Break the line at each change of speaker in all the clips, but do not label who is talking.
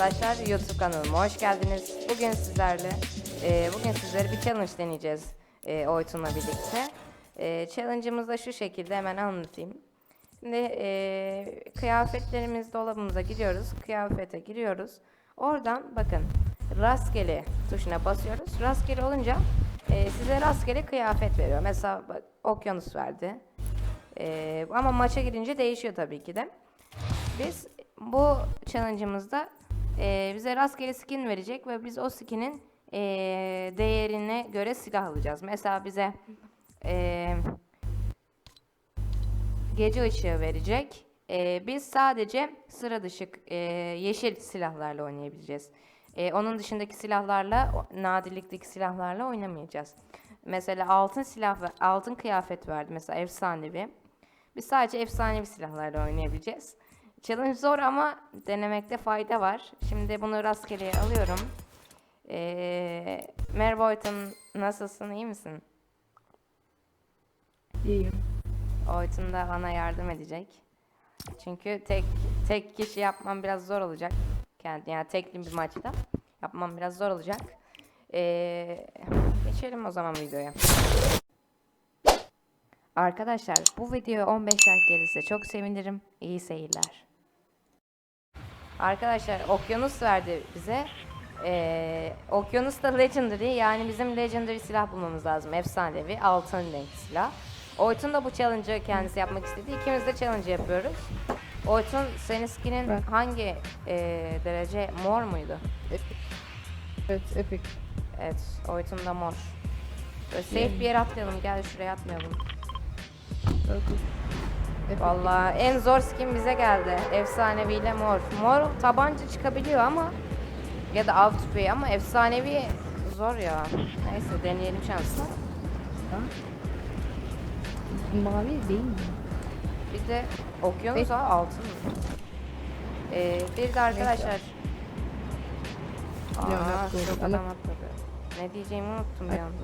arkadaşlar YouTube kanalıma hoş geldiniz. Bugün sizlerle e, bugün sizlere bir challenge deneyeceğiz e, Oytun'la birlikte. E, challenge'ımız da şu şekilde hemen anlatayım. Şimdi e, kıyafetlerimiz dolabımıza giriyoruz. Kıyafete giriyoruz. Oradan bakın rastgele tuşuna basıyoruz. Rastgele olunca e, size rastgele kıyafet veriyor. Mesela bak, okyanus verdi. E, ama maça girince değişiyor tabii ki de. Biz bu challenge'ımızda eee, bize rastgele skin verecek ve biz o skinin eee, değerine göre silah alacağız. Mesela bize eee, gece ışığı verecek. Eee, biz sadece sıra dışı eee, yeşil silahlarla oynayabileceğiz. Eee, onun dışındaki silahlarla, nadirlikteki silahlarla oynamayacağız. Mesela altın silah ve altın kıyafet verdi mesela efsanevi. Biz sadece efsanevi silahlarla oynayabileceğiz. Challenge zor ama denemekte fayda var. Şimdi bunu rastgele alıyorum. Ee, merhaba Oytun, nasılsın, iyi misin?
İyiyim.
Oytun da bana yardım edecek. Çünkü tek tek kişi yapmam biraz zor olacak. Kendi yani tekli bir maçta yapmam biraz zor olacak. Ee, geçelim o zaman videoya. Arkadaşlar bu videoya 15 like gelirse çok sevinirim. İyi seyirler. Arkadaşlar okyanus verdi bize. Ee, okyanus da legendary yani bizim legendary silah bulmamız lazım. Efsanevi altın renk silah. Oytun da bu challenge'ı kendisi yapmak istedi. İkimiz de challenge yapıyoruz. Oytun senin skinin
Ben.
hangi ee, derece mor muydu?
Evet, Epic.
Evet, Oytun da mor. Böyle safe bir yere atlayalım. Gel şuraya atmayalım.
Evet.
Vallahi en zor skin bize geldi. Efsaneviyle mor. Mor tabanca çıkabiliyor ama ya da av tüfeği ama efsanevi zor ya. Neyse deneyelim şansını.
Ha? Mavi değil mi?
Bir de okyanus ha altın. Ee, bir de arkadaşlar. Aa, çok adam atladı. Ne diyeceğimi unuttum bir anda.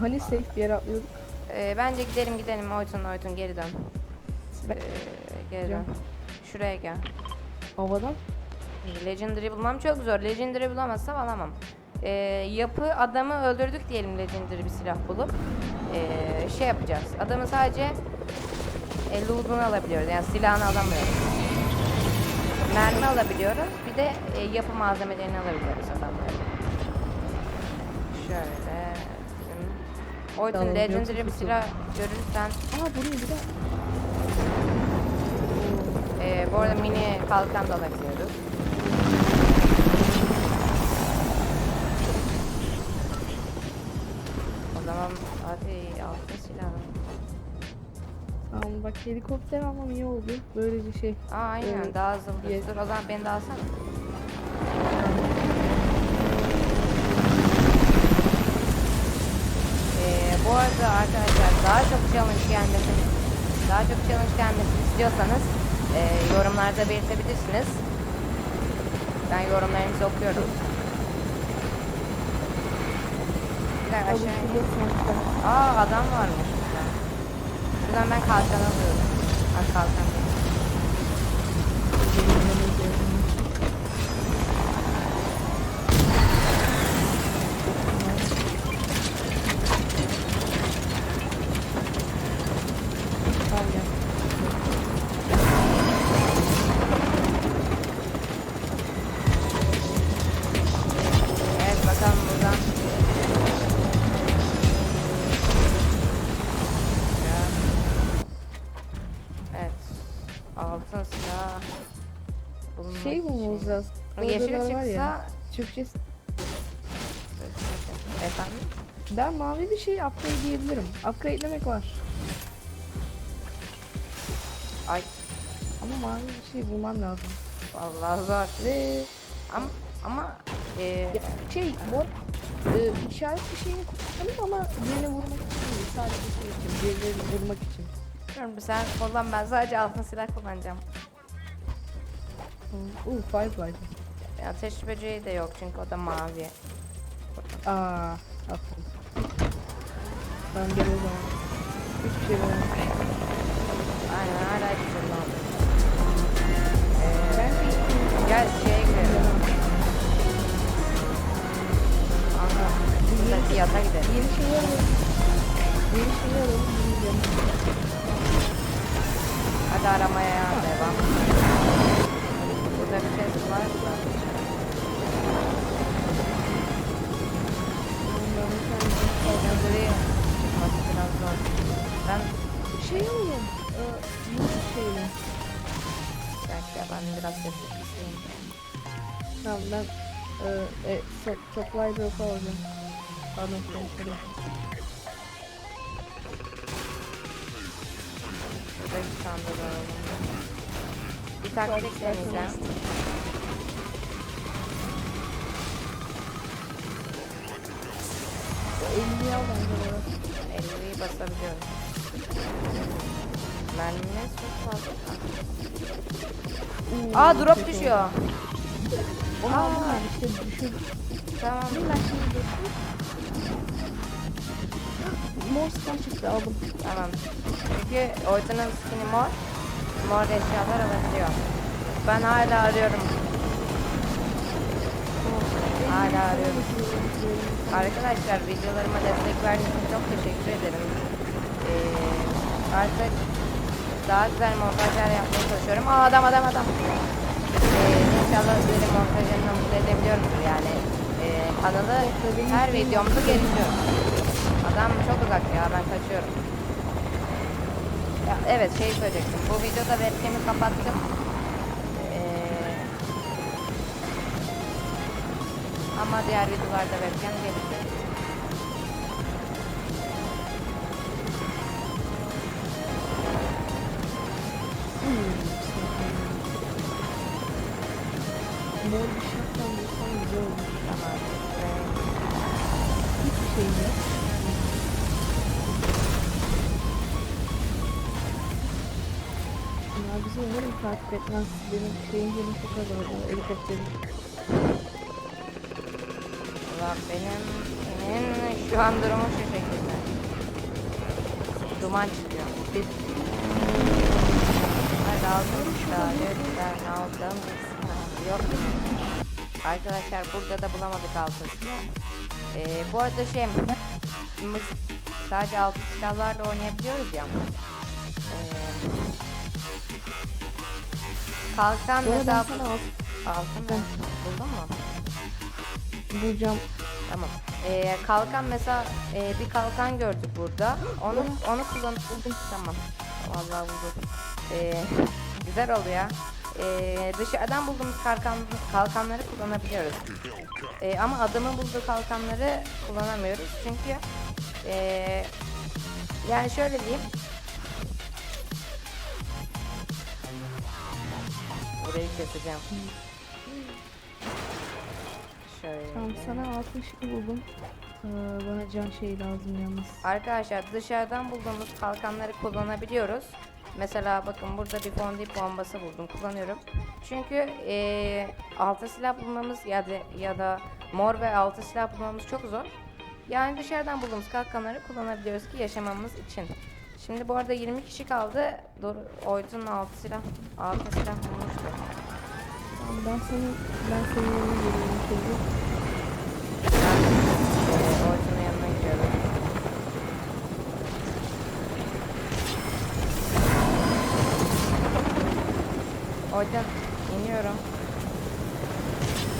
Hani safe bir yere atlıyorduk.
Ee, bence gidelim gidelim Oytun Oytun geri dön. Ee, geri dön. Şuraya gel.
havadan
Legendary bulmam çok zor. Legendary bulamazsam alamam. Ee, yapı adamı öldürdük diyelim Legendary bir silah bulup. Ee, şey yapacağız. Adamı sadece e, loot'unu alabiliyoruz. Yani silahını alamıyoruz. Mermi alabiliyoruz. Bir de e, yapı malzemelerini alabiliyoruz adamların. Şöyle. Bizim- Oytun
Tamam,
Legendary bir silah görürsen
Aa buraya bir de
Ee, bu arada mini kalkan da alabiliyoruz. O zaman hadi altın silahı.
Tamam bak helikopter almam iyi oldu. Böylece şey.
Aa aynen
Evet.
daha hızlı. Dur o zaman beni de alsana. Ee, bu arada arkadaşlar daha çok challenge gelmesini daha çok challenge gelmesini istiyorsanız e, yorumlarda belirtebilirsiniz. Ben yorumlarınızı okuyorum. Bir dakika
Abi
aşağı
şurada sonuçta.
Aa adam varmış burada. Şuradan ben kalkan alıyorum. Ha kalkan değil. Ya.
Türkçesi.
efendim.
Ben mavi bir şey upgrade diyebilirim. Upgrade'lemek var.
Ay
Ama mavi bir şey bulmam lazım.
vallahi zor.
Ve
Ama ama e,
ya, şey mor e, işaret bir şeyini kullandım ama birini vurmak için değil. Sadece şey için. Birilerini vurmak için.
bilmiyorum sen kullan ben sadece altın silah kullanacağım.
Uh, Firefly.
Ya ateş böceği de yok çünkü o da mavi.
Aa, aferin. Tamam gel o zaman. Hiçbir şey veremem.
Aynen hala güzel oldu.
Ben de
Gel şeye gidelim. Kanka burada bir yata gidelim.
Yeni şeyi alalım. Yeni şeyi alalım. Bilmiyorum.
Hadi aramaya devam.
Drop alacağım. Pardon konuşalım.
Bir sandık alalım. Bir taktik deneyeceğim.
O 50'yi al bence oraya.
50'yi basabiliyorum. Mermimiz çok fazla. Aa drop düşüyor.
oldu.
Aa.
ben işte düşür.
Tamam.
Ben şimdi. Mor star çıktı aldım.
Tamam. Çünkü Oytun'un skin'i mor. Mor eşyalar alabiliyor. Ben hala arıyorum. Hala arıyorum. Arkadaşlar videolarıma destek verdiğiniz için çok teşekkür ederim. Ee, artık daha güzel montajlar yapmaya çalışıyorum. Aa adam adam adam. Ee, inşallah sizleri montajlarımla mutlu edebiliyorumdur yani. Ee, kanalı her videomda gelişiyor. Adam çok uzak ya ben kaçıyorum. Ya, evet şey söyleyecektim. Bu videoda webcam'i kapattım. Ee, ama diğer videolarda webcam gelecek.
Mor bir şaptan bulsam güzel olur.
Tamam. Ee,
Hiçbir şey yok. Ya bizi umarım takip etmez. Benim şeyin canım çok az orada. Helikopterim.
Valla benim benim şu an durumu şu şekilde. Duman çıkıyor. Bir Hadi aldım da lütfen aldım. Yok. Arkadaşlar burada da bulamadık altın silah. Ee, bu arada şey sadece altın silahlarla oynayabiliyoruz ya. Ee, kalkan
sana al.
altın mı? Buldun mu?
Bulacağım.
Tamam. Ee, kalkan mesela e, bir kalkan gördük burada. Onu onu kullan buldum. Tamam. Vallahi buldum. Ee, güzel oluyor. Ee, dışarıdan bulduğumuz kalkan, kalkanları kullanabiliyoruz. Ee, ama adamın bulduğu kalkanları kullanamıyoruz. Çünkü ee, yani şöyle diyeyim. Burayı keseceğim. Şöyle.
Tamam sana 62 buldum. Ee, bana can şey lazım yalnız.
Arkadaşlar dışarıdan bulduğumuz kalkanları kullanabiliyoruz. Mesela bakın burada bir fondip bombası buldum kullanıyorum. Çünkü eee altı silah bulmamız ya da ya da mor ve altı silah bulmamız çok zor. Yani dışarıdan bulduğumuz kalkanları kullanabiliyoruz ki yaşamamız için. Şimdi bu arada 20 kişi kaldı. Dur, Oytun altı silah altı silah bulmuştu.
Tamam ben senin ben senin yanına geliyorum.
Ben eee, Oytun'un yanına gidiyorum. Oytun iniyorum.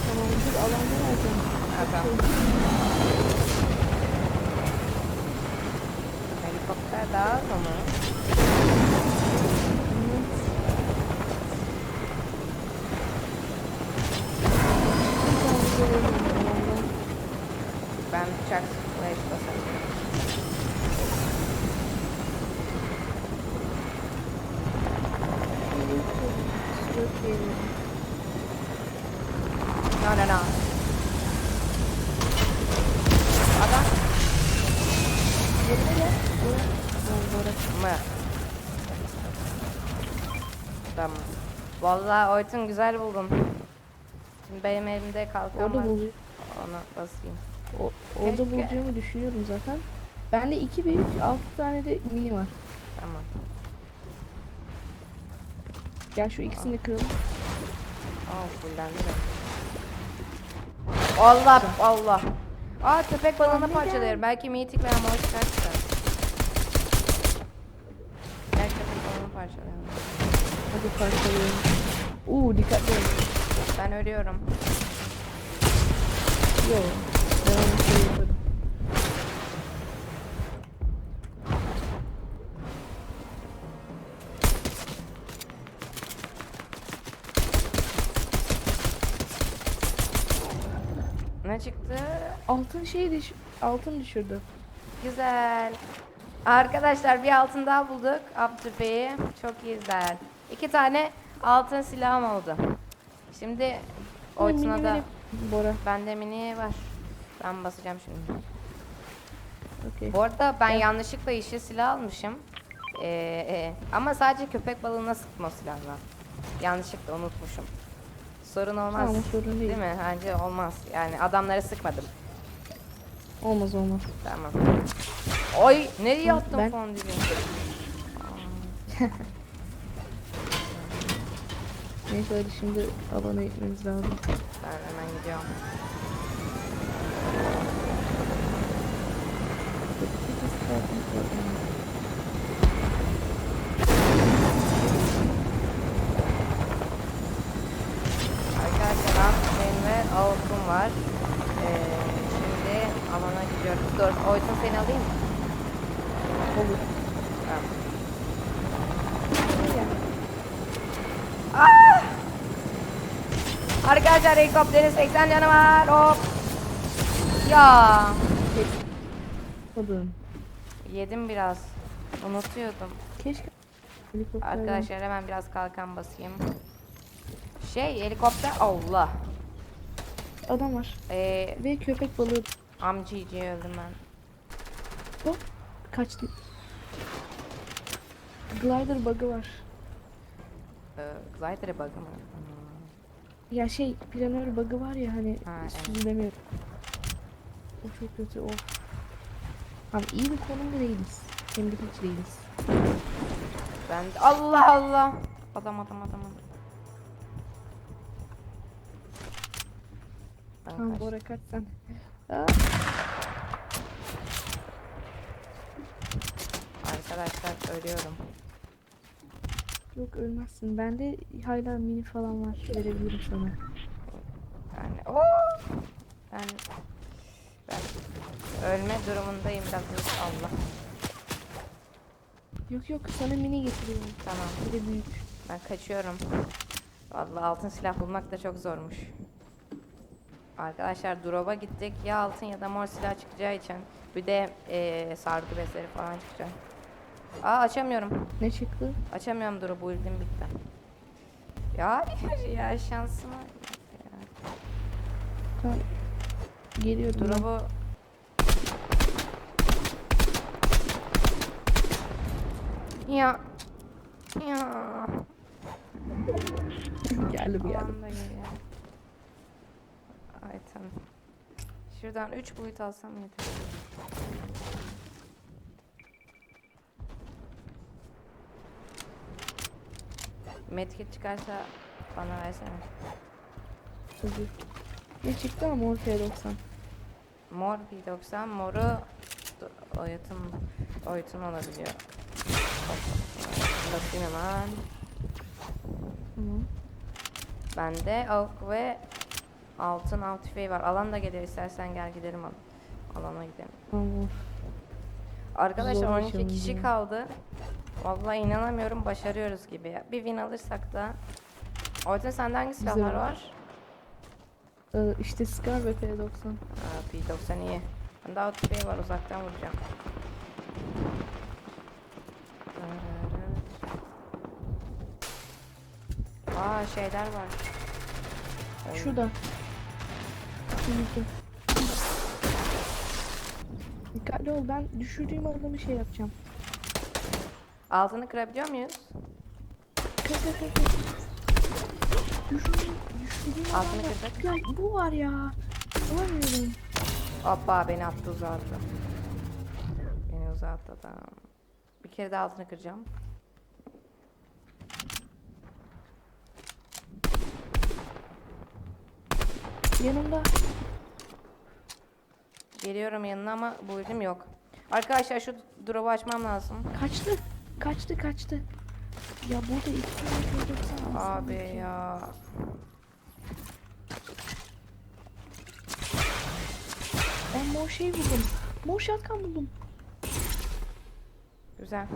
Tamam dur alanda vereceğim.
Ha, tamam. Helikopter daha az mı? Ben bıçak flash basarım. No no no. Adam mı? Tamam. Vallahi Oytun güzel buldum. Şimdi benim elimde kalkan
Orada
var.
bul
Ona basayım.
o, orada
Keşke.
bulacağımı düşünüyorum zaten. Bende 2 ve 3 6 tane de mini var.
Tamam.
Gel şu ikisini kıralım.
Aa fullendi de. Allah Allah. Aa köpek balığını parçalıyorum. Belki mitik veya mor çıkar çıkar. Gel köpek balığını parçalayalım.
Hadi parçalayalım. Uuu dikkatli ol.
Ben ölüyorum.
Yo. Ben onu şey yaparım. Altın şeyi düş altın düşürdü.
Güzel. Arkadaşlar bir altın daha bulduk. Abdülbey'i. Çok güzel. İki tane altın silahım oldu. Şimdi Oytun'a da
Bora.
bende mini var. Ben basacağım şimdi.
Okey.
Bu arada ben yanlışlıkla yeşil silah almışım. Ee, e, ama sadece köpek balığına sıkma o silahla. Yanlışlıkla unutmuşum. Sorun olmaz.
Tamam, sorun değil.
mi? Bence olmaz. Yani adamlara sıkmadım.
Olmaz olmaz.
Tamam. Oy nereye attın
Ben-
fondülü?
Neyse hadi şimdi alana gitmemiz lazım.
Ben hemen gidiyorum. Arkadaşlar Amsterdam ve Avuk'um var. Alana gidiyoruz. Dur, Oytun seni alayım mı?
Olur.
Tamam. Arkadaşlar helikopterin 80 canı var. Hop. Ya.
Oğlum.
Yedim biraz. Unutuyordum.
Keşke helikopter
Arkadaşlar hemen biraz kalkan basayım. Şey helikopter Allah.
adam var.
Ee,
Ve köpek balığı
amciciye öldüm ben.
hop kaçtı. Glider bug'ı var.
Ee, Glider'e bug'ı mı? Hmm.
Ya şey planör bug'ı var ya hani
Ha, evet.
süzülemiyor. O çok kötü o. Abi iyi bir konumda değiliz. Hem de hiç değiliz.
Ben de- Allah Allah. Adam adam adam. adam.
Tamam
kaçtım.
Bora kaç sen.
Arkadaşlar ölüyorum.
yok ölmezsin. Bende hala mini falan var. Verebilirim sana.
Yani o ben ben ölme durumundayım hızlı Allah.
Yok yok sana mini getiriyorum.
Tamam
Bir de büyük.
ben kaçıyorum. Vallahi altın silah bulmak da çok zormuş. Arkadaşlar drop'a gittik. Ya altın ya da mor silah çıkacağı için. Bir de eee sargı bezleri falan çıkacak. Aa açamıyorum.
Ne çıktı?
Açamıyorum drop'u ultim bitti. Ya ya şansıma. Ya.
Ben.
Drop'u Ya. Ya.
geldim geldim.
Aman da geliyor. Ay tamam. Şuradan 3 boyut alsam yeter. Medkit çıkarsa bana versene.
Tabii. Ne çıktı ama ortaya 90.
Mor P90 moru d- oyutun oyutun olabiliyor. Bakayım hemen.
Tamam.
Bende avuk ve altın av tüfeği var. Alan da gelir istersen gel gidelim al. Alana gidelim.
Tamam.
Arkadaşlar
Zor
12
challenge
kişi kaldı. Vallahi inanamıyorum başarıyoruz gibi. ya. Bir win alırsak da. Oytun sende hangi silahlar
var.
var?
Ee, işte Scar ve P90.
Aa, P90 iyi. Bende av tüfeği var uzaktan vuracağım. Aa şeyler var.
Şurada. Şurada. Dikkatli ol ben düşürdüğüm adamı şey yapacağım.
Altını kırabiliyor muyuz?
Kır kır kır kır. Düşürdüğüm, düşürdüğüm
Altını
adamda-
kırdık.
Ya bu var ya. Alamıyorum.
Hoppa beni attı uzağa attı. Beni uzağa attı tamam. Bir kere daha altını kıracağım.
Yanımda.
Geliyorum yanına ama bu ultim yok. Arkadaşlar şu drop'u açmam lazım.
Kaçtı. Kaçtı kaçtı. Ya burada iki
Abi ya.
Ben mor şey buldum. Mor şatkan buldum.
Güzel.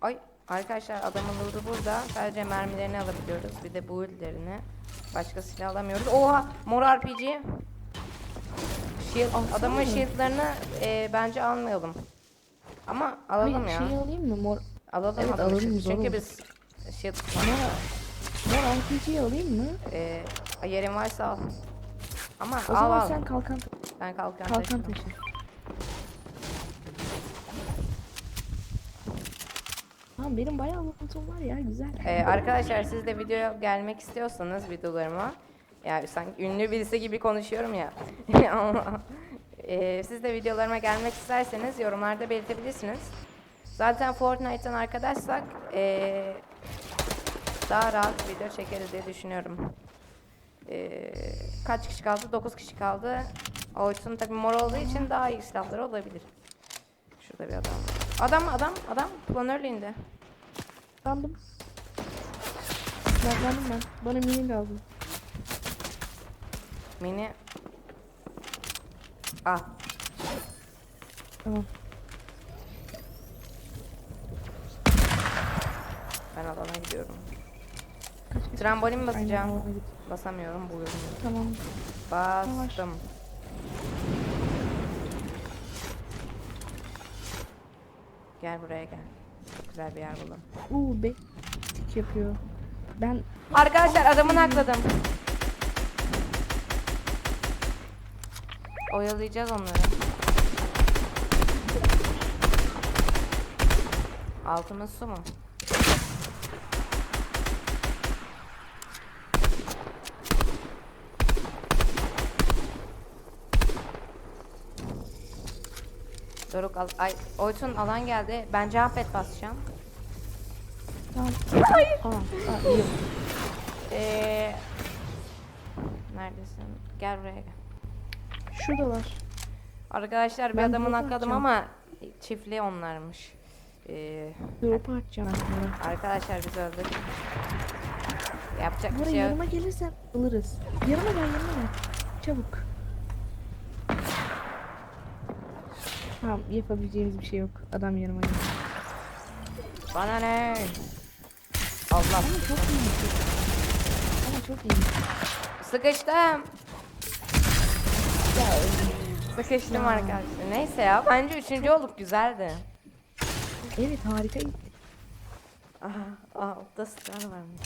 Ay arkadaşlar adamın loot'u burada. Sadece mermilerini alabiliyoruz. Bir de build'lerini. Başka silah alamıyoruz. Oha! Mor RPG. Shield,
Alsana
adamın
mı?
shield'larını e, bence almayalım. Ama alalım
Hayır,
ya.
Şey alayım mı mor?
Alalım
Evet, alalım,
Çünkü
alalım.
biz shield
Mor, mor RPG'yi alayım mı?
e, yerin varsa al. Ama
O
al
zaman
al.
sen kalkan
Ben kalkan,
kalkan
taşırım.
taşı. Benim bayağı lootum var ya güzel.
Ee, arkadaşlar siz de videoya gelmek istiyorsanız videolarıma yani sanki ünlü birisi gibi konuşuyorum ya. Ee, siz de videolarıma gelmek isterseniz yorumlarda belirtebilirsiniz. Zaten Fortnite'tan arkadaşsak ee, daha rahat video çekeriz diye düşünüyorum. Ee, kaç kişi kaldı? 9 kişi kaldı. Oytun tabii mor olduğu için daha iyi silahları olabilir. Şurada bir adam var. Adam adam adam planörle.
Sandım. Sinirlendim ben. Bana mini lazım.
Mini. Ah.
Tamam.
Ben alana gidiyorum. Trambolin
Aynen,
basacağım.
alana git.
Basamıyorum buluyorum.
Tamam.
Bastım. Gel buraya gel. Güzel bir yer buldum.
Uuu be. Tik yapıyor. Ben
Arkadaşlar adamını akladım. Oyalayacağız onları. Altımız su mu? Doruk al ay Oytun alan geldi. Ben pad basacağım.
tamam. Hayır. Aa, aa, iyi.
Ee, neredesin? Gel buraya gel.
Şuradalar.
Arkadaşlar bir
Ben
adamın
drop'u
akladım
atacağım.
ama çiftli onlarmış. Ee,
Drop'u atacağım
arkadaşlar biz öldük. Yapacak bir
Buraya
şey yok.
yanıma gelirsen alırız. Yanıma gel yanıma gel. Çabuk. Tamam yapabileceğimiz bir şey yok. Adam yanıma gel.
Bana ne? Allah.
Ama çok iyi. Ama çok iyi.
Sıkıştım. Sıkıştım
Ya.
arkadaşlar. Neyse ya bence üçüncü olduk güzeldi.
Evet harika.
Aha, altta star varmış.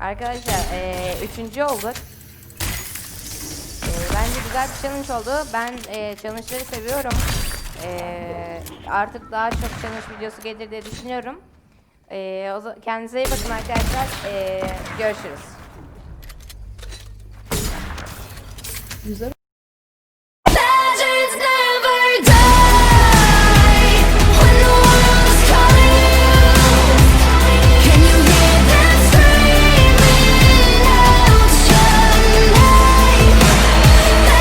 Arkadaşlar eee, üçüncü olduk. Bence güzel bir challenge oldu. Ben eee challenge'ları seviyorum. Eee, artık daha çok challenge videosu gelir diye düşünüyorum. Eee, o kendinize iyi bakın arkadaşlar. Eee, görüşürüz.
Güzel.